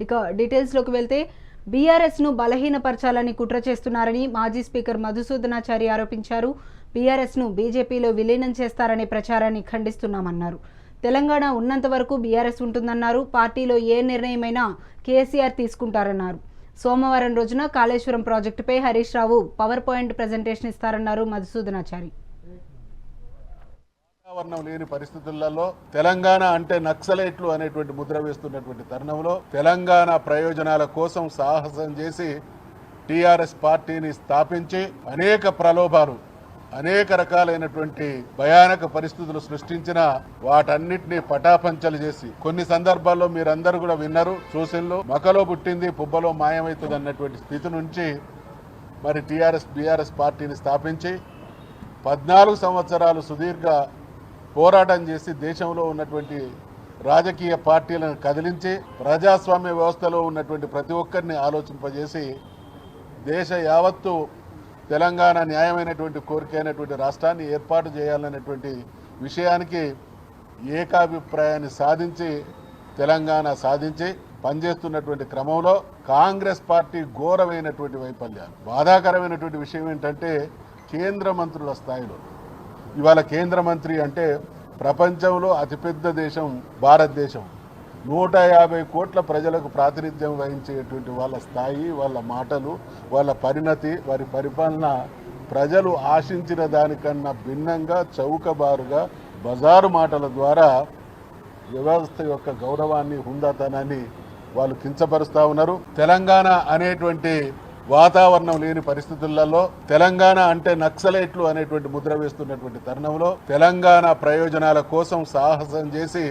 ఇక డీటెయిల్స్లోకి వెళ్తే బీఆర్ఎస్ను బలహీనపరచాలని కుట్ర చేస్తున్నారని మాజీ స్పీకర్ మధుసూదనాచారి ఆరోపించారు. బీఆర్ఎస్ను బీజేపీలో విలీనం చేస్తారనే ప్రచారాన్ని ఖండిస్తున్నామన్నారు. తెలంగాణ ఉన్నంత వరకు బీఆర్ఎస్ ఉంటుందన్నారు. పార్టీలో ఏ నిర్ణయమైనా కేసీఆర్ తీసుకుంటారన్నారు. సోమవారం రోజున కాళేశ్వరం ప్రాజెక్టుపై Harish Rao power point presentation ఇస్తారన్నారు Madhusudanachari. వాతావరణం లేని పరిస్థితులలో తెలంగాణ అంటే నక్సలైట్లు అనేటువంటి ముద్ర వేస్తున్నటువంటి తరుణంలో తెలంగాణ ప్రయోజనాల కోసం సాహసం చేసి టీఆర్ఎస్ పార్టీని స్థాపించి అనేక ప్రలోభాలు అనేక రకాలైనటువంటి భయానక పరిస్థితులు సృష్టించిన వాటన్నిటిని పటాపంచలు చేసి కొన్ని సందర్భాల్లో మీరందరూ కూడా విన్నారు చూసిన్లు మకలో పుట్టింది పుబ్బలో మాయమవుతుంది అన్నటువంటి స్థితి నుంచి మరి టీఆర్ఎస్ బీఆర్ఎస్ పార్టీని స్థాపించి పద్నాలుగు సంవత్సరాలు సుదీర్ఘ పోరాటం చేసి దేశంలో ఉన్నటువంటి రాజకీయ పార్టీలను కదిలించి ప్రజాస్వామ్య వ్యవస్థలో ఉన్నటువంటి ప్రతి ఒక్కరిని ఆలోచింపజేసి దేశ యావత్తు తెలంగాణ న్యాయమైనటువంటి కోరిక అయినటువంటి రాష్ట్రాన్ని ఏర్పాటు చేయాలనేటువంటి విషయానికి ఏకాభిప్రాయాన్ని సాధించి తెలంగాణ సాధించి పనిచేస్తున్నటువంటి క్రమంలో కాంగ్రెస్ పార్టీ ఘోరమైనటువంటి వైఫల్యాలు. బాధాకరమైనటువంటి విషయం ఏంటంటే కేంద్ర మంత్రుల స్థాయిలో ఇవాళ కేంద్ర మంత్రి అంటే ప్రపంచంలో అతిపెద్ద దేశం భారతదేశం. నూట యాభై కోట్ల ప్రజలకు ప్రాతినిధ్యం వహించేటువంటి వాళ్ళ స్థాయి వాళ్ళ మాటలు వాళ్ళ పరిణతి వారి పరిపాలన ప్రజలు ఆశించిన దానికన్నా భిన్నంగా చౌకబారుగా బజారు మాటల ద్వారా వ్యవస్థ యొక్క గౌరవాన్ని హుందాతనాన్ని వాళ్ళు కించపరుస్తూ ఉన్నారు. తెలంగాణ అనేటువంటి వాతావరణం లేని పరిస్థితులలో తెలంగాణ అంటే నక్సలైట్లు అనేటువంటి ముద్ర వేస్తున్నటువంటి తరుణంలో తెలంగాణ ప్రయోజనాల కోసం సాహసం చేసి